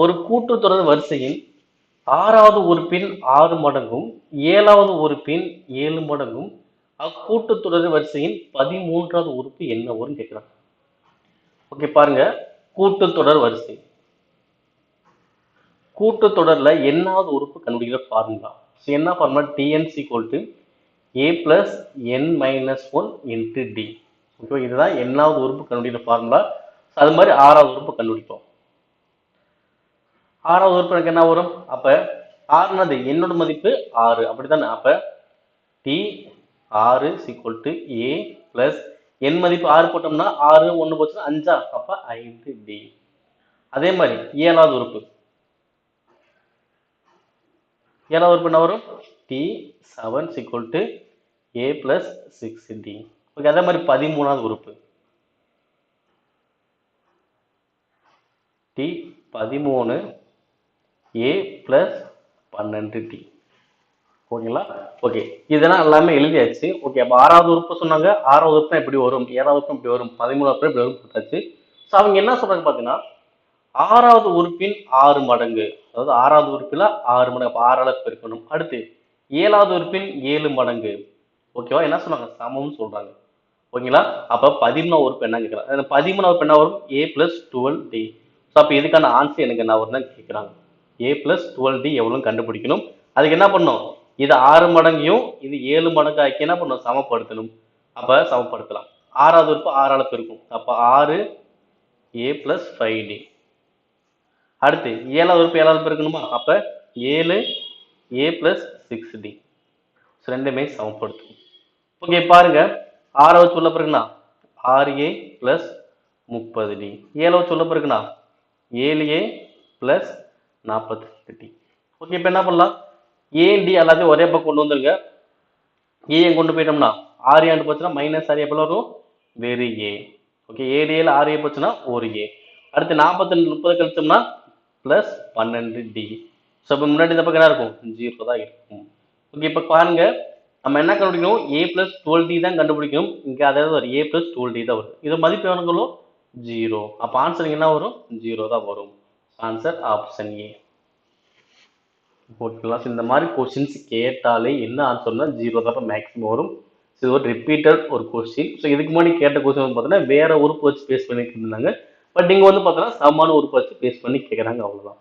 ஒரு கூட்டுத்தொடர் வரிசையின் ஆறாவது உறுப்பின் ஆறு மடங்கும் ஏழாவது உறுப்பின் ஏழு மடங்கும். அக்கூட்டுத்தொடர் வரிசையின் பதிமூன்றாவது உறுப்பு என்ன வரும்னு கேட்குறாங்க ஓகே பாருங்க. கூட்டுத்தொடர் வரிசை. கூட்டுத்தொடரில் என்னாவது உறுப்பு கண்டுபிடிக்கிற ஃபார்முலா ஸோ என்ன formula T N equal to A plus N minus one into D okay இதுதான் என்னாவது உறுப்பு கண்டுபிடிக்கிற ஃபார்முலா அது மாதிரி ஆறாவது உறுப்பு கண்டுபிடிப்போம். ஆறாவது உறுப்பு எனக்கு என்ன வரும்? அப்ப ஆறுனது என்னோட மதிப்பு ஆறு அப்படித்தானே? அப்ப டி ஆறு equal to A plus N மதிப்பு ஆறு போட்டோம்னா ஆறு ஒன்று போச்சுன்னா அஞ்சா? அப்ப ஐந்து டி அதே மாதிரி ஏழாவது உறுப்பு ஏழாவது உறுப்பு என்ன வரும்? T seven equal to A plus six D okay அதே மாதிரி பதிமூணாவது உறுப்பு டி பதிமூணு ஏ பிளஸ் பன்னெண்டு டி ஓகேங்களா? ஓகே இதெல்லாம் எல்லாமே எழுதியாச்சு. ஓகே அப்போ ஆறாவது உறுப்பு சொன்னாங்க. ஆறாவது உறுப்பு எப்படி வரும். ஏழாவது உறுப்பு இப்படி வரும். பதிமூணாவது உறுப்பு இப்படி வரும் போட்டாச்சு ஸோ அவங்க என்ன சொல்றாங்க பார்த்தீங்கன்னா ஆறாவது உறுப்பின் ஆறு மடங்கு. அதாவது ஆறாவது உறுப்பில் ஆறு மடங்கு. அப்போ ஆறால் பெருக்கணும். அடுத்து ஏழாவது உறுப்பின் ஏழு மடங்கு. ஓகேவா என்ன சொன்னாங்க? சமம்னு சொல்கிறாங்க ஓகேங்களா? அப்போ பதிமூணாவது உறுப்பு என்ன கேட்குறாங்க. பதிமூணாவது உறுப்பு என்ன வரும்? A plus twelve D so அப்போ இதுக்கான ஆன்சர் எனக்கு என்ன வரும்னு கேட்குறாங்க. ஏ பிளஸ் டுவெல் டி எவ்வளோன்னு கண்டுபிடிக்கணும்? அதுக்கு என்ன பண்ணும் இது ஆறு மடங்கையும் இது ஏழு மடங்கு ஆக்கி என்ன பண்ணும் சமப்படுத்தணும். அப்போ சமப்படுத்தலாம். ஆறாவது உறுப்பு ஆறால் பெருக்கும். அப்போ ஆறு ஏ பிளஸ் ஃபைவ் டி அடுத்து ஏழாவது உறுப்பு ஏழாவது பெருக்கணுமா? அப்போ ஏழு ஏ பிளஸ் சிக்ஸ் டி ரெண்டுமே சமப்படுத்தும். ஓகே பாருங்க. ஆறாவது சொல்ல பிறகுனா ஆறு ஏ பிளஸ் முப்பது டி ஏழாவது சொல்ல பிறகுனா ஏழு ஏ பிளஸ் நாற்பத்தி டி ஓகே இப்போ என்ன பண்ணலாம்? ஏஎன்டி டி எல்லாத்தையும் ஒரே பக்கம் கொண்டு வந்துருங்க. ஏ கொண்டு போயிட்டோம்னா ஆறு ஆண்டு போச்சுன்னா மைனஸ் ஆறு எப்போ வரும்? வெறு ஏ ஓகே ஏடியில் ஏழு ஆறு ஏ போச்சுன்னா ஒரு ஏ அடுத்து நாற்பத்தி ரெண்டு முப்பது கழிச்சோம்னா ப்ளஸ் பன்னெண்டு டி ஸோ இப்போ முன்னாடி இந்த பக்கம் என்ன இருக்கும்? ஜீரோ தான் இருக்கும். ஓகே இப்போ பாருங்க. நம்ம என்ன கண்டுபிடிக்கணும்? ஏ பிளஸ் டுவெல் டி தான் கண்டுபிடிக்கணும். இங்கே அதாவது ஒரு ஏ பிளஸ் டுவெல் டி தான் வரும். இது மதிப்பு எவ்வளோ ஜீரோ அப்போ ஆன்சர் என்ன வரும்? ஜீரோ தான் வரும். ஆன்சர் ஆப்ஷன் ஏ ஓகேங்களா ஸோ இந்த மாதிரி கொஷின்ஸ் கேட்டாலே என்ன ஆன்சர்னா ஜீரோ தான். மேக்ஸிமம் வரும். ஸோ இது ஒரு ரிப்பீட்டட் ஒரு கொஸ்டின் ஸோ இதுக்கு முன்னாடி கேட்ட கொஸ்டின் வந்து பார்த்தீங்கன்னா வேற உறுப்பு வச்சு பேஸ் பண்ணிட்டு இருந்தாங்க பட் இங்கே வந்து பார்த்தீங்கன்னா சமமான உறுப்பு வச்சு பேஸ் பண்ணி கேட்குறாங்க அவ்வளோதான்